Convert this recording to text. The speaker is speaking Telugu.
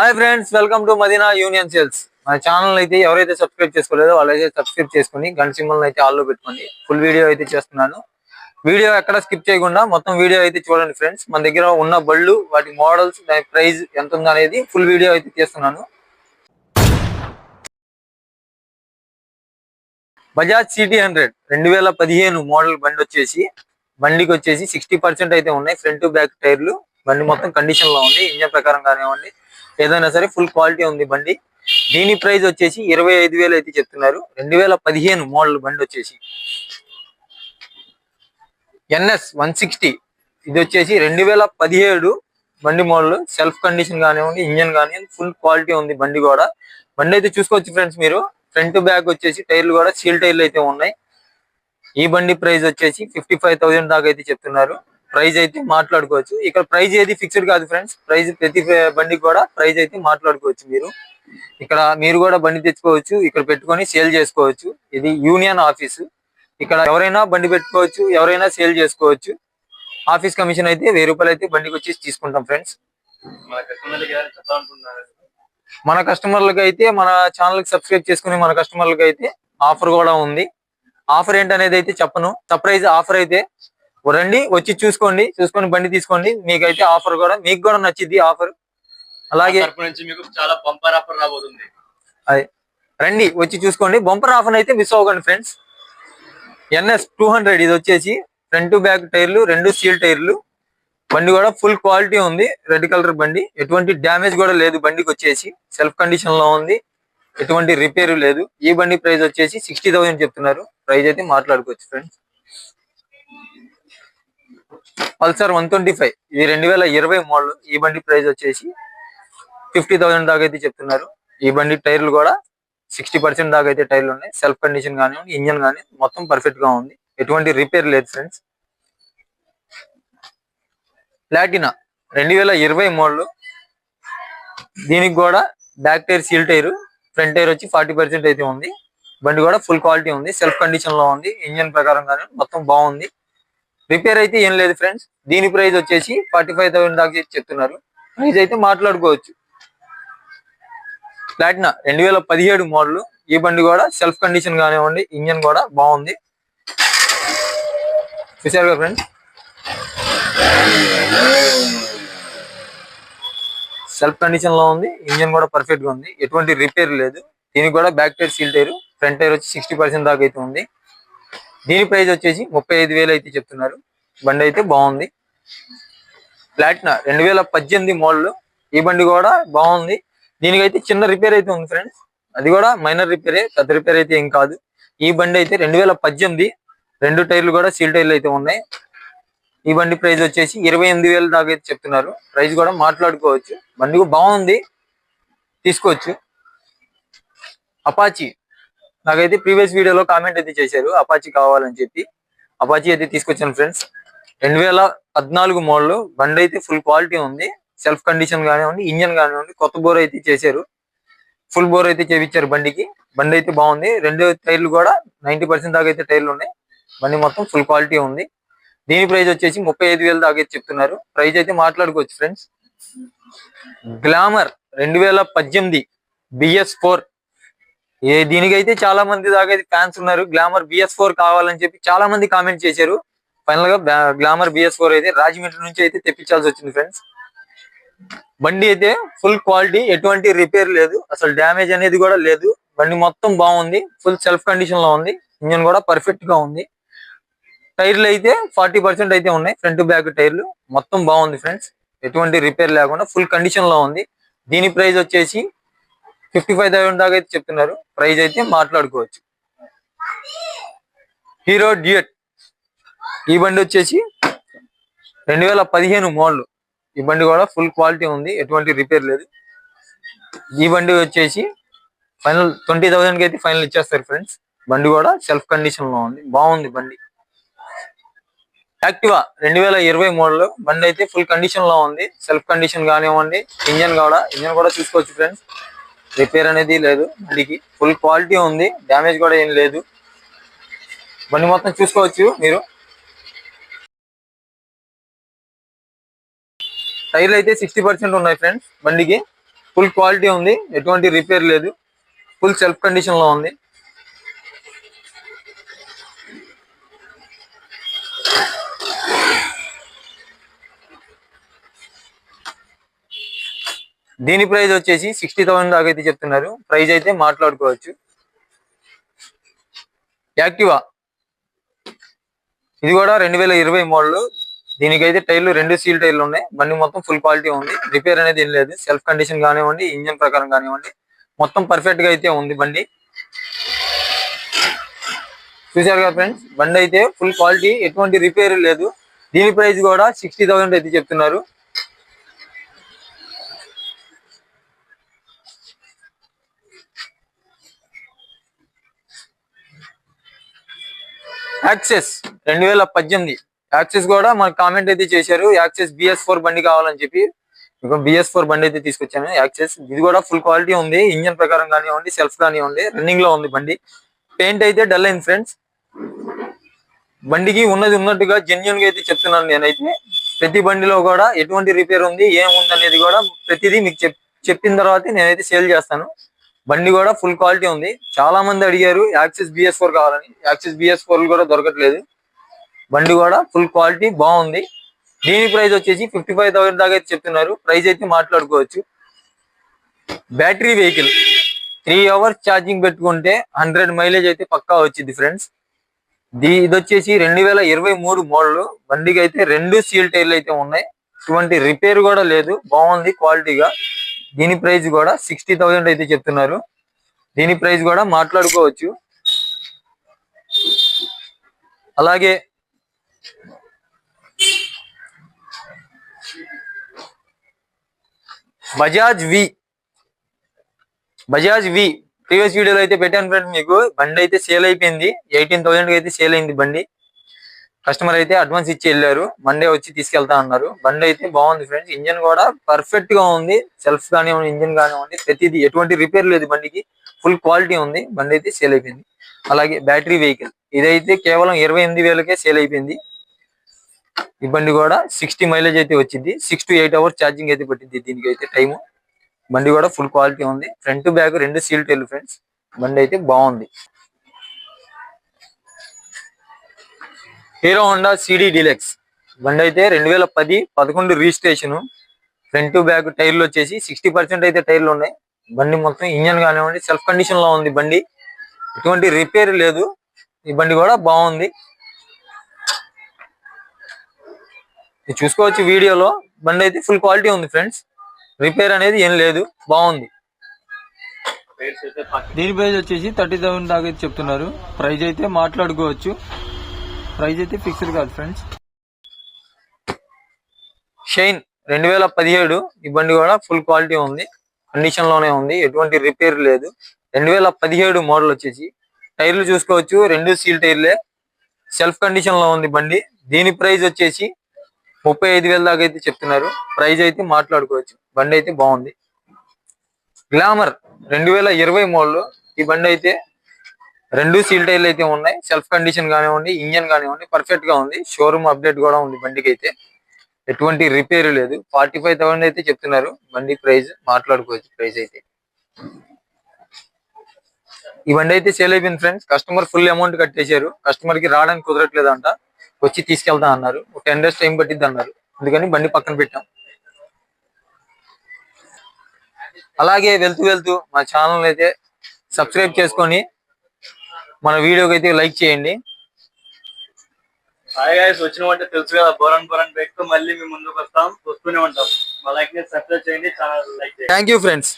Hi friends welcome to Madina union sales. మన ఛానల్ అయితే ఎవరైతే సబ్స్క్రైబ్ చేసుకోలేదో వాళ్ళైతే సబ్స్క్రైబ్ చేసుకుని గంట సింబల్ అయితే ఆల్లో పెట్టుకోండి. ఫుల్ వీడియో అయితే చేస్తున్నాను. వీడియో ఎక్కడ స్కిప్ చేయకుండా మొత్తం వీడియో అయితే చూడండి ఫ్రెండ్స్. మన దగ్గర ఉన్న బళ్ళు వాటి మోడల్స్ దాని ప్రైస్ ఎంత ఉందో అనేది ఫుల్ వీడియో అయితే చేస్తున్నాను బజాజ్ సిటీ హండ్రెడ్ రెండు వేల పదిహేను మోడల్ బండి వచ్చేసి బండికి వచ్చేసి సిక్స్టీ పర్సెంట్ అయితే ఉన్నాయి. ఫ్రంట్ బ్యాక్ టైర్లు. బండి మొత్తం కండిషన్లో ఉంది. ఇంజన్ ప్రకారం కానివ్వండి ఏదైనా సరే ఫుల్ క్వాలిటీ ఉంది బండి. దీని ప్రైస్ వచ్చేసి ఇరవై ఐదు వేలు అయితే చెప్తున్నారు. రెండు వేల పదిహేను మోడల్ బండి వచ్చేసి. NS one sixty. ఇది వచ్చేసి రెండు వేల పదిహేడు బండి మోడల్ సెల్ఫ్ కండిషన్ కానివ్వండి ఇంజన్ కానివ్వండి ఫుల్ క్వాలిటీ ఉంది బండి కూడా. బండి అయితే చూసుకోవచ్చు ఫ్రెండ్స్ మీరు. ఫ్రంట్ బ్యాక్ వచ్చేసి టైర్లు కూడా సీల్ టైర్లు అయితే ఉన్నాయి. ఈ బండి ప్రైస్ వచ్చేసి ఫిఫ్టీ ఫైవ్ థౌసండ్ దాకా అయితే చెప్తున్నారు. ప్రైస్ అయితే మాట్లాడుకోవచ్చు. ఇక్కడ ప్రైస్ ఏది ఫిక్స్డ్ కాదు ఫ్రెండ్స్. ప్రైస్ ప్రతి బండికి కూడా ప్రైస్ అయితే మాట్లాడుకోవచ్చు మీరు. ఇక్కడ మీరు కూడా బండి తెచ్చుకోవచ్చు. ఇక్కడ పెట్టుకొని సేల్ చేసుకోవచ్చు. ఇది యూనియన్ ఆఫీస్. ఇక్కడ ఎవరైనా బండి పెట్టుకోవచ్చు ఎవరైనా సేల్ చేసుకోవచ్చు. ఆఫీస్ కమిషన్ అయితే వెయ్యి రూపాయలు అయితే బండికి వచ్చేసి తీసుకుంటాం ఫ్రెండ్స్. మన కస్టమర్లకి అయితే మన ఛానల్కి సబ్స్క్రైబ్ చేసుకుని మన కస్టమర్లకి అయితే ఆఫర్ కూడా ఉంది. ఆఫర్ ఏంటనేది అయితే చెప్పను. సర్ప్రైజ్ ఆఫర్ అయితే రండి వచ్చి చూసుకోండి చూసుకొని బండి తీసుకోండి. మీకైతే ఆఫర్ కూడా మీకు కూడా నచ్చింది ఆఫర్ అలాగే మీకు చాలా బంపర్ ఆఫర్ రాబోతుంది. అదే. రండి వచ్చి చూసుకోండి. బంపర్ ఆఫర్ అయితే మిస్ అవ్వకండి ఫ్రెండ్స్ ఎన్ఎస్ టూ హండ్రెడ్ ఇది వచ్చేసి ఫ్రంట్ బ్యాక్ టైర్లు రెండు సీల్ టైర్లు. బండి కూడా ఫుల్ క్వాలిటీ ఉంది. రెడ్ కలర్ బండి. ఎటువంటి డ్యామేజ్ కూడా లేదు బండికి వచ్చేసి. సెల్ఫ్ కండిషన్లో ఉంది. ఎటువంటి రిపేర్ లేదు. ఈ బండి ప్రైస్ వచ్చేసి సిక్స్టీ చెప్తున్నారు. ప్రైస్ అయితే మాట్లాడుకోవచ్చు friends Pulsar one twenty five ఇది రెండు వేల ఇరవై మోడల్ ఈ బండి ప్రైస్ వచ్చేసి ఫిఫ్టీ థౌసండ్ దాకా అయితే చెప్తున్నారు. ఈ బండి టైర్లు కూడా సిక్స్టీ పర్సెంట్ దాకా అయితే టైర్లు ఉన్నాయి. సెల్ఫ్ కండిషన్ కానివ్వండి ఇంజన్ కానీ మొత్తం పర్ఫెక్ట్గా ఉంది. ఎటువంటి రిపేర్ లేదు ఫ్రెండ్స్ ప్లాటినా రెండు వేల ఇరవై మోడల్ దీనికి కూడా back tyre seal tyre front tyre వచ్చి ఫార్టీ పర్సెంట్ అయితే ఉంది. బండి కూడా ఫుల్ క్వాలిటీ ఉంది. సెల్ఫ్ కండిషన్లో ఉంది. ఇంజన్ ప్రకారం కానీ మొత్తం బాగుంది. రిపేర్ అయితే ఏం లేదు ఫ్రెండ్స్ దీని ప్రైస్ వచ్చేసి ఫార్టీ ఫైవ్ థౌసండ్ దాకా చెప్తున్నారు. ప్రైస్ అయితే మాట్లాడుకోవచ్చు. ప్లాటినా రెండు వేల పదిహేడు మోడల్ ఈ బండి కూడా సెల్ఫ్ కండిషన్ కానివ్వండి ఇంజన్ కూడా బాగుంది. చూసారుగా ఫ్రెండ్స్ సెల్ఫ్ కండిషన్లో ఉంది. ఇంజన్ కూడా పర్ఫెక్ట్గా ఉంది. ఎటువంటి రిపేర్ లేదు. దీనికి కూడా back tyre seal tyre front tyre వచ్చి సిక్స్టీ పర్సెంట్ దాకా అయితే ఉంది. దీని ప్రైస్ వచ్చేసి ముప్పై ఐదు వేలు అయితే చెప్తున్నారు. బండి అయితే బాగుంది. ప్లాటినా రెండు వేల పద్దెనిమిది మోడల్. ఈ బండి కూడా బాగుంది. దీనికైతే చిన్న రిపేర్ అయితే ఉంది ఫ్రెండ్స్. అది కూడా మైనర్ రిపేరే పెద్ద రిపేర్ అయితే ఏం కాదు. ఈ బండి అయితే రెండు వేల పద్దెనిమిది రెండు టైర్లు కూడా సీల్ టైర్లు అయితే ఉన్నాయి. ఈ బండి ప్రైస్ వచ్చేసి ఇరవై ఎనిమిది వేలు దాకా అయితే చెప్తున్నారు. ప్రైస్ కూడా మాట్లాడుకోవచ్చు. బండి కూడా బాగుంది. తీసుకోవచ్చు. అపాచీ నాకైతే ప్రీవియస్ వీడియోలో కామెంట్ అయితే చేశారు అపాచీ కావాలని చెప్పి. అపాచీ అయితే తీసుకొచ్చాను ఫ్రెండ్స్ రెండు వేల పద్నాలుగు మోడల్ బండి అయితే ఫుల్ క్వాలిటీ ఉంది. సెల్ఫ్ కండిషన్ కానివ్వండి ఇంజన్ కానివ్వండి కొత్త బోర్ అయితే చేశారు. ఫుల్ బోర్ అయితే చేయించారు బండికి. బండి అయితే బాగుంది. రెండు టైర్లు కూడా నైన్టీ పర్సెంట్ దాకా అయితే టైర్లు ఉన్నాయి. బండి మొత్తం ఫుల్ క్వాలిటీ ఉంది. దీని ప్రైస్ వచ్చేసి ముప్పై ఐదు వేలు దాకా అయితే చెప్తున్నారు. ప్రైస్ అయితే మాట్లాడుకోవచ్చు ఫ్రెండ్స్ గ్లామర్ రెండు వేల పద్దెనిమిది బిఎస్ ఫోర్ ఏ దీనికైతే చాలా మంది దాకా ఫ్యాన్స్ ఉన్నారు. గ్లామర్ బిఎస్ ఫోర్ కావాలని చెప్పి చాలా మంది కామెంట్ చేశారు. ఫైనల్గా గ్లామర్ బిఎస్ ఫోర్ అయితే రాజమండ్రి నుంచి అయితే తెప్పించాల్సి వచ్చింది ఫ్రెండ్స్ బండి అయితే ఫుల్ క్వాలిటీ ఎటువంటి రిపేర్ లేదు. అసలు డ్యామేజ్ అనేది కూడా లేదు. బండి మొత్తం బాగుంది. ఫుల్ సెల్ఫ్ కండిషన్లో ఉంది. ఇంజన్ కూడా పర్ఫెక్ట్గా ఉంది. టైర్లు అయితే ఫార్టీ పర్సెంట్ అయితే ఉన్నాయి. ఫ్రంట్ బ్యాక్ టైర్లు మొత్తం బాగుంది ఫ్రెండ్స్ ఎటువంటి రిపేర్ లేకుండా ఫుల్ కండిషన్లో ఉంది. దీని ప్రైస్ వచ్చేసి ఫిఫ్టీ ఫైవ్ థౌసండ్ దాకా అయితే చెప్తున్నారు. ప్రైజ్ అయితే మాట్లాడుకోవచ్చు. హీరో డియట్ ఈ బండి వచ్చేసి రెండు వేల పదిహేను మోడల్. ఈ బండి కూడా ఫుల్ క్వాలిటీ ఉంది ఎటువంటి రిపేర్ లేదు. ఈ బండి వచ్చేసి ఫైనల్ ట్వంటీ థౌసండ్కి అయితే ఫైనల్ ఇచ్చేస్తారు ఫ్రెండ్స్. బండి కూడా సెల్ఫ్ కండిషన్లో ఉంది బాగుంది బండి. యాక్టివా రెండు వేల ఇరవై మోడల్. బండి అయితే ఫుల్ కండిషన్లో ఉంది సెల్ఫ్ కండిషన్ కానివ్వండి ఇంజన్ కూడా ఇంజన్ కూడా చూసుకోవచ్చు ఫ్రెండ్స్. రిపేర్ అనేది లేదు. బండికి ఫుల్ క్వాలిటీ ఉంది. డ్యామేజ్ కూడా ఏం లేదు. బండి మొత్తం చూసుకోవచ్చు మీరు. టైర్లు అయితే సిక్స్టీ పర్సెంట్ ఉన్నాయి ఫ్రెండ్స్. బండికి ఫుల్ క్వాలిటీ ఉంది. ఎటువంటి రిపేర్ లేదు. ఫుల్ సెల్ఫ్ కండిషన్లో ఉంది. దీని ప్రైస్ వచ్చేసి సిక్స్టీ థౌసండ్ దాకా అయితే చెప్తున్నారు. ప్రైస్ అయితే మాట్లాడుకోవచ్చు. యాక్టివా? ఇది కూడా రెండు వేల ఇరవై మోడల్. దీనికైతే టైర్లు రెండు సీల్ టైర్లు ఉన్నాయి. బండి మొత్తం ఫుల్ క్వాలిటీ ఉంది. రిపేర్ అనేది ఏం లేదు. సెల్ఫ్ కండిషన్ కానివ్వండి ఇంజన్ ప్రకారం కానివ్వండి మొత్తం పర్ఫెక్ట్గా అయితే ఉంది బండి. చూసారు కదా ఫ్రెండ్స్ బండి అయితే ఫుల్ క్వాలిటీ ఎటువంటి రిపేర్ లేదు. దీని ప్రైస్ కూడా సిక్స్టీ థౌసండ్ అయితే చెప్తున్నారు. యాక్సెస్ రెండు వేల పద్దెనిమిది. యాక్సెస్ కూడా మనకు కామెంట్ అయితే చేశారు. యాక్సెస్ బిఎస్ ఫోర్ బండి కావాలని చెప్పి. ఇక బిఎస్ ఫోర్ బండి అయితే తీసుకొచ్చాను. యాక్సెస్ ఇది కూడా ఫుల్ క్వాలిటీ ఉంది. ఇంజన్ ప్రకారం కానివ్వండి సెల్ఫ్ కానివ్వండి రన్నింగ్లో ఉంది బండి. పెయింట్ అయితే డల్ అయింది ఫ్రెండ్స్ బండికి ఉన్నది ఉన్నట్టుగా జెన్యున్గా అయితే చెప్తున్నాను నేనైతే. ప్రతి బండిలో కూడా ఎటువంటి రిపేర్ ఉంది ఏముంది అనేది కూడా ప్రతిదీ మీకు చెప్పిన తర్వాత నేనైతే సేల్ చేస్తాను. బండి కూడా ఫుల్ క్వాలిటీ ఉంది. చాలా మంది అడిగారు యాక్సిస్ బిఎస్ ఫోర్ కావాలని. యాక్సిస్ బిఎస్ ఫోర్ కూడా దొరకట్లేదు. బండి కూడా ఫుల్ క్వాలిటీ బాగుంది. దీని ప్రైస్ వచ్చేసి ఫిఫ్టీ ఫైవ్ థౌసండ్ దాకా అయితే చెప్తున్నారు. ప్రైస్ అయితే మాట్లాడుకోవచ్చు. Battery vehicle three hours charging పెట్టుకుంటే హండ్రెడ్ మైలేజ్ అయితే పక్కా వచ్చింది ఫ్రెండ్స్ దీ ఇది వచ్చేసి రెండు వేల ఇరవై మూడు మోడల్ బండికి అయితే రెండు సీల్ టైర్లు అయితే ఉన్నాయి. ఇటువంటి రిపేర్ కూడా లేదు. బాగుంది క్వాలిటీగా దీని ప్రైస్ కూడా సిక్స్టీ థౌసండ్ అయితే చెప్తున్నారు. దీని ప్రైస్ కూడా మాట్లాడుకోవచ్చు. అలాగే Bajaj V Bajaj V previous వీడియోలో అయితే పెట్టాను ఫ్రెండ్ మీకు. బండి అయితే సేల్ అయిపోయింది. ఎయిటీన్ థౌసండ్ అయితే సేల్ అయింది బండి. కస్టమర్ అయితే అడ్వాన్స్ ఇచ్చి వెళ్ళారు. మండే వచ్చి తీసుకెళ్తా అన్నారు. బండి అయితే బాగుంది ఫ్రెండ్స్ ఇంజన్ కూడా పర్ఫెక్ట్గా ఉంది. సెల్ఫ్ కానివ్వండి ఇంజన్ కానివ్వండి ప్రతిదీ ఎటువంటి రిపేర్ లేదు బండికి. ఫుల్ క్వాలిటీ ఉంది. బండి అయితే సేల్ అయిపోయింది. అలాగే బ్యాటరీ వెహికల్ ఇదైతే కేవలం ఇరవై ఎనిమిది వేలకే సేల్ అయిపోయింది. ఈ బండి కూడా సిక్స్టీ మైలేజ్ అయితే వచ్చింది. Six to eight hours charging అయితే పట్టింది దీనికి అయితే టైము బండి కూడా ఫుల్ క్వాలిటీ ఉంది. ఫ్రంట్ బ్యాక్ రెండు సీల్ టైర్లు ఫ్రెండ్స్ బండి అయితే బాగుంది. Hero Honda CD Deluxe. బండి అయితే రెండు వేల పది పదకొండు రిజిస్ట్రేషన్. ఫ్రంట్ బ్యాక్ టైర్లు వచ్చేసి సిక్స్టీ పర్సెంట్ అయితే టైర్లు ఉన్నాయి. బండి మొత్తం ఇంజన్ కానివ్వండి సెల్ఫ్ కండిషన్లో ఉంది బండి. ఎటువంటి రిపేర్ లేదు. ఈ బండి కూడా బాగుంది. ఇది చూసుకోవచ్చు వీడియోలో. బండి అయితే ఫుల్ క్వాలిటీ ఉంది ఫ్రెండ్స్. రిపేర్ అనేది ఏం లేదు. బాగుంది. దీని ప్రైజ్ వచ్చేసి థర్టీ థౌసండ్ దాకా అయితే చెప్తున్నారు. ప్రైజ్ అయితే మాట్లాడుకోవచ్చు. ప్రైజ్ అయితే ఫిక్స్డ్ కాదు ఫ్రెండ్స్. షైన్ రెండు వేల పదిహేడు ఈ బండి కూడా ఫుల్ క్వాలిటీ ఉంది. కండిషన్లోనే ఉంది. ఎటువంటి రిపేర్ లేదు. రెండు వేల పదిహేడు మోడల్ వచ్చేసి. టైర్లు చూసుకోవచ్చు. రెండు సీల్ టైర్లే. సెల్ఫ్ కండిషన్లో ఉంది బండి. దీని ప్రైస్ వచ్చేసి ముప్పై ఐదు వేల దాకా అయితే చెప్తున్నారు. ప్రైస్ అయితే మాట్లాడుకోవచ్చు. బండి అయితే బాగుంది. గ్లామర్ రెండు వేల ఇరవై మోడల్. ఈ బండి అయితే రెండు సీల్ టైర్లు అయితే ఉన్నాయి. సెల్ఫ్ కండిషన్ కానివ్వండి ఇంజన్ కానివ్వండి పర్ఫెక్ట్గా ఉంది. షోరూమ్ అప్డేట్ కూడా ఉంది బండికి అయితే ఎటువంటి రిపేర్ లేదు. ఫార్టీ ఫైవ్ థౌసండ్ అయితే చెప్తున్నారు. బండి ప్రైస్ మాట్లాడుకోవచ్చు ప్రైస్ అయితే. ఈ బండి అయితే సేల్ అయిపోయింది ఫ్రెండ్స్ కస్టమర్ ఫుల్ అమౌంట్ కట్టేశారు. కస్టమర్కి రావడానికి కుదరట్లేదంట. వచ్చి తీసుకెళ్తా అన్నారు. ఒక టెన్ డేస్ టైం పట్టిద్ది అన్నారు. అందుకని బండి పక్కన పెట్టాం. అలాగే వెళ్తూ వెళ్తూ మా ఛానల్ అయితే సబ్స్క్రైబ్ చేసుకొని మన వీడియోకి అయితే లైక్ చేయండి. హాయ్ గాయస్ వచ్చిన అంటే తెలుసు కదా బోరన్ బోరన్ బైక్తో మళ్ళీ మేము ముందుకు వస్తాం. వస్తూనే ఉంటాం. మా లైక్ని సబ్స్క్రైబ్ చేయండి ఛానల్ లైక్ చేయండి. Thank you friends